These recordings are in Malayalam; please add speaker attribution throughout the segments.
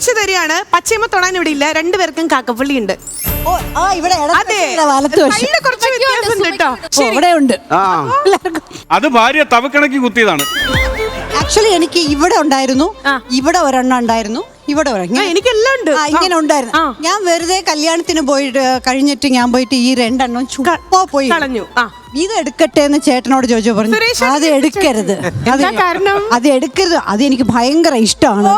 Speaker 1: കുറിച്ച് തരികയാണ്. പച്ചയമ്മ തൊടാൻ ഇവിടെ ഇല്ല. രണ്ടുപേർക്കും കാക്കപ്പള്ളി ഉണ്ട്
Speaker 2: ഓ, ആ ഇവിടെ
Speaker 1: അതെ.
Speaker 2: ഇടത് വലത്ത് വശം.
Speaker 1: കയ്യിൽ കുറച്ച് വ്യത്യാസം ഉണ്ട് കേട്ടോ.
Speaker 2: ഓ, ഇവിടെ ഉണ്ട്
Speaker 3: ആ. അത് ഭാര്യ തവക്കിണക്കി കുത്തിയതാണ്.
Speaker 2: ആക്ച്വലി എനിക്ക് ഇവിടെ ഉണ്ടായിരുന്നു.
Speaker 1: ആ.
Speaker 2: ഇവിടെ ഒരെണ്ണം ഉണ്ടായിരുന്നു. ഇവിടെ ഒരെണ്ണം.
Speaker 1: ആ, എനിക്കെല്ലാം ഉണ്ട്.
Speaker 2: ആ, ഇങ്ങനെ ഉണ്ടായിരുന്നു.
Speaker 1: ആ.
Speaker 2: ഞാൻ വെറുതെ കല്യാണത്തിന് പോയിട്ട് കഴിഞ്ഞിട്ട് ഞാൻ പോയിട്ട് ഈ രണ്ടെണ്ണം ചുമ്മാ പോയി.
Speaker 1: കളഞ്ഞു. ആ.
Speaker 2: ഇത് എടുക്കട്ടെ എന്ന് ചേട്ടനോട് ചോദിച്ചു പറഞ്ഞു.
Speaker 1: സുരേഷ്
Speaker 2: അത് എടുക്കരുത്. അത്
Speaker 1: കാരണം?
Speaker 2: അത് എടുക്കരുത്. അത് എനിക്ക് ഭയങ്കര ഇഷ്ടമാണ്.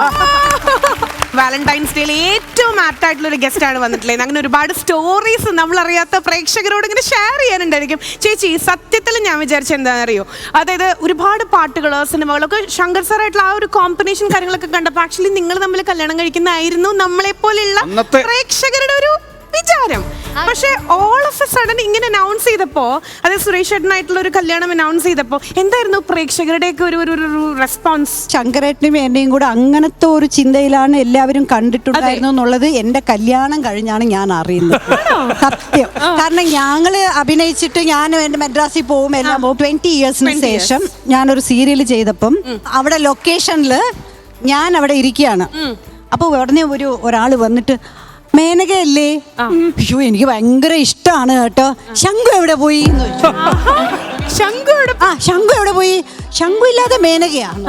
Speaker 1: വാലന്റൈൻസ് ഡേയിൽ ഏറ്റവും ആപ്റ്റ് ആയിട്ടുള്ള ഒരു ഗസ്റ്റ് ആണ് വന്നിട്ടുള്ളത്. അങ്ങനെ ഒരുപാട് സ്റ്റോറീസ് നമ്മൾ അറിയാത്ത പ്രേക്ഷകരോട് ഇങ്ങനെ ഷെയർ ചെയ്യാനുണ്ടായിരിക്കും. ചേച്ചി സത്യത്തിൽ ഞാൻ വിചാരിച്ച എന്താണെന്നറിയോ? അതായത് ഒരുപാട് പാട്ടുകൾ സിനിമകളൊക്കെ ശങ്കർ സാറായിട്ടുള്ള ആ ഒരു കോമ്പിനേഷൻ കാര്യങ്ങളൊക്കെ കണ്ടപ്പോൾ ആക്ച്വലി നിങ്ങൾ തമ്മിൽ കല്യാണം കഴിക്കുന്നതായിരുന്നു നമ്മളെ പോലെയുള്ള പ്രേക്ഷകരുടെ ഒരു വിചാരം. പക്ഷേ ഓൾ അനൗൺസ് ചെയ്തപ്പോ അത് സുരേഷ് ഏട്ടനായിട്ടുള്ള ഒരു കല്യാണം അനൗൺസ് ചെയ്തപ്പോ എന്തായിരുന്നു പ്രേക്ഷകരുടെയൊക്കെ ഒരു ഒരു- ഒരു റെസ്പോൺസ്
Speaker 2: ശങ്കരേട്ടനും എന്നെയും കൂടെ അങ്ങനത്തെ ഒരു ചിന്തയിലാണ് എല്ലാവരും കണ്ടിട്ടുണ്ടായിരുന്നു എന്നുള്ളത് എന്റെ കല്യാണം കഴിഞ്ഞാണ് ഞാൻ അറിയുന്നത്. സത്യം. കാരണം ഞങ്ങൾ അഭിനയിച്ചിട്ട് ഞാൻ എന്റെ മദ്രാസിൽ പോകും എല്ലാം പോകും ട്വന്റി ഇയേഴ്സിന്
Speaker 1: 20 years.
Speaker 2: ശേഷം ഞാനൊരു സീരിയൽ ചെയ്തപ്പം അവിടെ ലൊക്കേഷനിൽ ഞാൻ അവിടെ ഇരിക്കുകയാണ്. അപ്പോൾ ഉടനെ ഒരു ഒരാൾ വന്നിട്ട് മേനകയല്ലേ? അയ്യോ എനിക്ക് ഭയങ്കര ഇഷ്ടമാണ് കേട്ടോ. ശംഖു എവിടെ പോയി? എന്ന് ചോദിച്ചു. ആ ശംഖു എവിടെ പോയി? ശംഖു ഇല്ലാതെ മേനകയാണ്.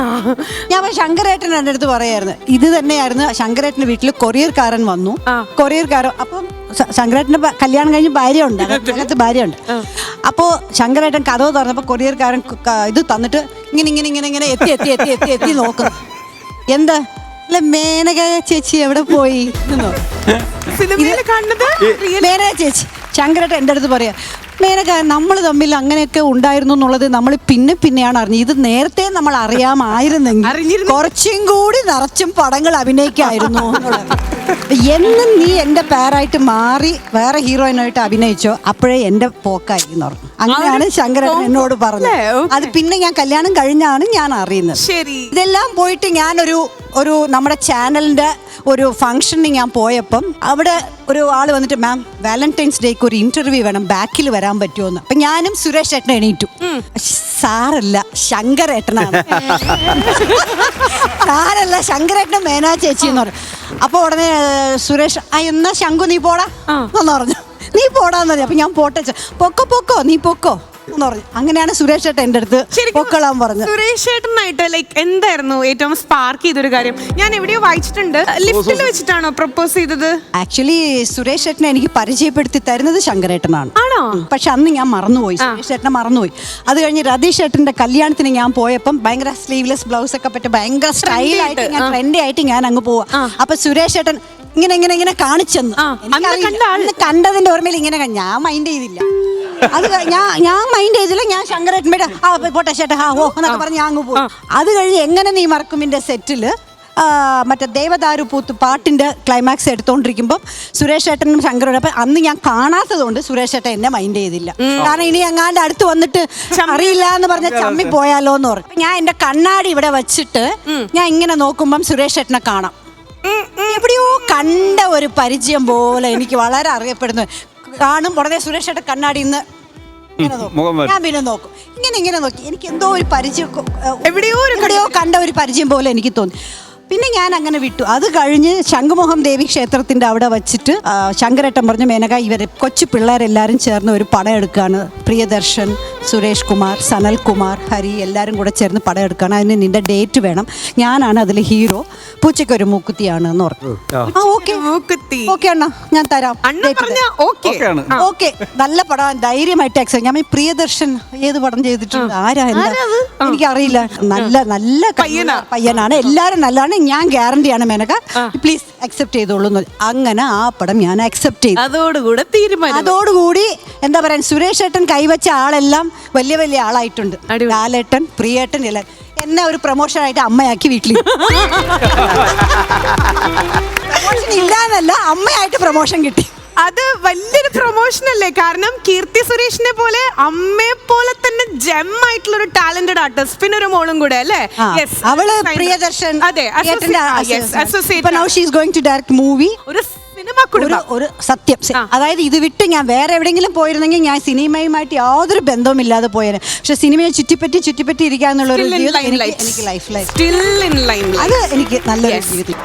Speaker 2: ഞാൻ ശങ്കരേട്ടൻ എന്റെ അടുത്ത് പറയായിരുന്നു. ഇത് തന്നെയായിരുന്നു ശങ്കരേട്ടന്റെ വീട്ടിൽ കൊറിയർക്കാരൻ വന്നു. കൊറിയർക്കാരൻ അപ്പം ശങ്കരേട്ടന്റെ കല്യാണം കഴിഞ്ഞ് ഭാര്യ ഉണ്ട് അകത്ത് ഭാര്യ ഉണ്ട് അപ്പോ ശങ്കരേട്ടൻ കഥവ് തുറന്നപ്പോൾ കൊറിയർക്കാരൻ ഇത് തന്നിട്ട് ഇങ്ങനെ ഇങ്ങനെ ഇങ്ങനെ ഇങ്ങനെ എത്തി എത്തി എത്തി എത്തി എത്തി നോക്കുന്നു എന്താ? അല്ല മേനക ചേച്ചി എവിടെ പോയി? എന്ന് മേനക ചേച്ചി ശങ്കരട്ട് എന്റെ അടുത്ത് പറയാ മേനക നമ്മൾ തമ്മിൽ അങ്ങനെയൊക്കെ ഉണ്ടായിരുന്നു എന്നുള്ളത് നമ്മൾ പിന്നെ പിന്നെയാണ് അറിഞ്ഞത്. ഇത് നേരത്തെ നമ്മൾ അറിയാമായിരുന്നെങ്കിൽ കുറച്ചും കൂടി നിറച്ചും പടങ്ങൾ അഭിനയിക്കായിരുന്നു. എന്നും നീ എന്റെ പേരായിട്ട് മാറി വേറെ ഹീറോയിനായിട്ട് അഭിനയിച്ചോ അപ്പോഴേ എന്റെ പോക്കായിരിക്കും പറഞ്ഞു. അങ്ങനെയാണ് ശങ്കരൻ എന്നോട് പറഞ്ഞത്. അത് പിന്നെ ഞാൻ കല്യാണം കഴിഞ്ഞാണ് ഞാൻ അറിയുന്നത്.
Speaker 1: ശരി.
Speaker 2: ഇതെല്ലാം പോയിട്ട് ഞാനൊരു ഒരു നമ്മുടെ ചാനലിന്റെ ഒരു ഫംഗ്ഷന് ഞാൻ പോയപ്പം അവിടെ ഒരു ആൾ വന്നിട്ട് മാം വാലന്റൈൻസ് ഡേക്ക് ഒരു ഇന്റർവ്യൂ വേണം. ബാക്കിൽ വരാൻ പറ്റുമോ അപ്പൊ ഞാനും സുരേഷ് ഏട്ടൻ എണീറ്റു. സാറല്ല ശങ്കരേട്ടനാണ്. സാറല്ല ശങ്കരേട്ടൻ മേനാ ചേച്ചി എന്ന് പറഞ്ഞു. അപ്പൊ ഉടനെ സുരേഷ് ആ എന്നാ ശങ്കു നീ പോടാ. എന്ന് പറഞ്ഞു. നീ പോടാന്ന് പറഞ്ഞു. അപ്പൊ ഞാൻ പോട്ടെ പൊക്കോ പൊക്കോ നീ പൊക്കോ. എന്ന് പറഞ്ഞു. അങ്ങനെയാണ് സുരേഷ് ഏട്ടൻ എന്റെ അടുത്ത്
Speaker 1: പറഞ്ഞു
Speaker 2: പൊക്കളാൻ പറഞ്ഞത്.
Speaker 1: സുരേഷ് ചേട്ടനായിട്ട് ലൈക്ക് എന്തായിരുന്നു ഏറ്റവും സ്പാർക്ക് ചെയ്തൊരു കാര്യം? ഞാൻ എവിടെയോ വായിച്ചിട്ടുണ്ട്. ലിഫ്റ്റിൽ വെച്ചിട്ടാണോ പ്രപ്പോസ് ചെയ്തത്?
Speaker 2: ആക്ച്വലി സുരേഷ് ഏട്ടനെ എനിക്ക് പരിചയപ്പെടുത്തി തരുന്നത് ശങ്കരേട്ടനാണ്.
Speaker 1: ആണോ?
Speaker 2: പക്ഷെ അന്ന് ഞാൻ മറന്നുപോയി. സുരേഷ് ഏട്ടനെ മറന്നുപോയി. അത് കഴിഞ്ഞ് രതീഷ് ഏട്ടന്റെ കല്യാണത്തിന് ഞാൻ പോയപ്പം ഭയങ്കര സ്ലീവ്ലെസ് ബ്ലൗസ് ഒക്കെ പറ്റി ഭയങ്കര സ്റ്റൈലായിട്ട് ഞാൻ ട്രെൻഡി ആയിട്ട് ഞാൻ അങ്ങ് പോവാ. അപ്പൊ സുരേഷ് ഏട്ടൻ ഇങ്ങനെ ഇങ്ങനെ ഇങ്ങനെ കാണിച്ചെന്ന്.
Speaker 1: അന്ന് കണ്ട
Speaker 2: ആൾ. കണ്ടതിന്റെ ഓർമ്മയിൽ ഇങ്ങനെ ഞാൻ മൈൻഡ് ചെയ്തില്ല. അത് ഞാൻ ഞാൻ മൈൻഡ് ചെയ്തില്ല. ഞാൻ ശങ്കരേട്ടന്റെ ആ പോട്ടെ ചേട്ടാ ഹാ ഓ എന്നൊക്കെ പറഞ്ഞ് ഞാൻ അങ്ങ് പോകും അത് കഴിഞ്ഞ് എങ്ങനെ നീ മറക്കുമിന്റെ സെറ്റിൽ ആ, മറ്റേ ദേവദാരു പൂത്ത് പാട്ടിന്റെ ക്ലൈമാക്സ് എടുത്തുകൊണ്ടിരിക്കുമ്പോൾ സുരേഷ് ഏട്ടനും ശങ്കരോട് അപ്പൊ അന്ന് ഞാൻ കാണാത്തതുകൊണ്ട് സുരേഷ് ഏട്ടൻ എന്നെ മൈൻഡ് ചെയ്തില്ല. കാരണം ഇനി എങ്ങാണ്ട് അടുത്ത് വന്നിട്ട് അറിയില്ല എന്ന് പറഞ്ഞ ചമ്മി പോയാലോ എന്ന് പറഞ്ഞു ഞാൻ എന്റെ കണ്ണാടി ഇവിടെ വെച്ചിട്ട് ഞാൻ ഇങ്ങനെ നോക്കുമ്പം സുരേഷ് ഏട്ടനെ കാണാം. എവിടെയോ കണ്ട ഒരു പരിചയം പോലെ എനിക്ക് വളരെ അറിയപ്പെടുന്നു. കാണും ഉടനെ സുരേഷ് ഏട്ടൻ കണ്ണാടി ഇന്ന്.
Speaker 3: മുഖം വരും.
Speaker 2: ഞാൻ പിന്നെ നോക്കും. ഇങ്ങനെ ഇങ്ങനെ നോക്കി. എനിക്ക് എന്തോ ഒരു പരിചയം കൊ- ഏഹ്
Speaker 1: എവിടെയോ ഒരു
Speaker 2: എവിടെയോ കണ്ട ഒരു പരിചയം പോലെ എനിക്ക് തോന്നി. പിന്നെ ഞാൻ അങ്ങനെ വിട്ടു. അത് കഴിഞ്ഞ് ശംഖുമുഖം ദേവി ക്ഷേത്രത്തിന്റെ അവിടെ വച്ചിട്ട് ആ, ശങ്കരേട്ടൻ പറഞ്ഞു മേനക ഇവരെ കൊച്ചു പിള്ളേരെല്ലാരും ചേർന്ന് ഒരു പടം എടുക്കുകയാണ് പ്രിയദർശൻ സുരേഷ് കുമാർ സനൽ കുമാർ ഹരി എല്ലാവരും കൂടെ ചേർന്ന് പടം എടുക്കുകയാണ് അതിന് നിന്റെ ഡേറ്റ് വേണം. ഞാനാണ് അതിൽ ഹീറോ. പൂച്ചയ്ക്കൊരു മൂക്കുത്തിയാണ് എന്ന് പറഞ്ഞു. ആ. ഓക്കെ.
Speaker 1: മൂക്കുത്തി
Speaker 2: ഓക്കെ അണ്ണ ഞാൻ തരാം.
Speaker 1: അണ്ണ പറഞ്ഞ
Speaker 2: തരാം.
Speaker 1: ഓക്കെ
Speaker 2: നല്ല പടം ധൈര്യമായിട്ട് ആക്സെപ്റ്റ് ഞാൻ പ്രിയദർശൻ ഏത് പടം ചെയ്തിട്ടുണ്ട്? ആരാ? എനിക്ക് അറിയില്ല നല്ല നല്ല പയ്യനാണ്. എല്ലാരും നല്ലതാണ്. ഞാൻ ഗ്യാരണ്ടിയാണ് മേനക. പ്ലീസ് അക്സെപ്റ്റ് ചെയ്തോളൂ അങ്ങനെ ആ പടം ഞാൻ അക്സെപ്റ്റ് ചെയ്തു.
Speaker 1: അതോടുകൂടെ തീരുമാനം.
Speaker 2: അതോടുകൂടി എന്താ പറയാ സുരേഷ് ഏട്ടൻ കൈവച്ച ആളെല്ലാം വലിയ വലിയ ആളായിട്ടുണ്ട്. ലാലേട്ടൻ പ്രിയേട്ടൻ എല്ലാം എന്നെ ഒരു പ്രൊമോഷൻ ആയിട്ട് അമ്മയാക്കി വീട്ടിൽ പ്രൊമോഷൻ ഇല്ലാന്നല്ല അമ്മയായിട്ട് പ്രൊമോഷൻ കിട്ടി.
Speaker 1: അത് വലിയൊരു പ്രൊമോഷൻ അല്ലേ? കാരണം കീർത്തി സുരേഷിനെ പോലെ അമ്മയെ പോലെ തന്നെ ജെം ആയിട്ടുള്ള ഒരു ടാലന്റഡ് ആർട്ടിസ്റ്റ് പിന്നെ ഒരു മോളും കൂടെ അല്ലേ. അവൾ
Speaker 2: പ്രിയദർശൻ
Speaker 1: അതെ
Speaker 2: ഗോയിങ് ടു ഡയറക്ട് മൂവി
Speaker 1: ഒരു സിനിമ
Speaker 2: ഒരു സത്യം. അതായത് ഇത് വിട്ട് ഞാൻ വേറെ എവിടെയെങ്കിലും പോയിരുന്നെങ്കിൽ ഞാൻ സിനിമയുമായിട്ട് യാതൊരു ബന്ധവും ഇല്ലാതെ പോയേനെ. പക്ഷെ സിനിമയെ ചുറ്റിപ്പറ്റി ചുറ്റിപ്പറ്റി ഇരിക്കാന്നുള്ള ഒരു ജീവിതം എനിക്ക് ലൈഫ് ലൈഫ്. അത് എനിക്ക് നല്ലൊരു ജീവിതം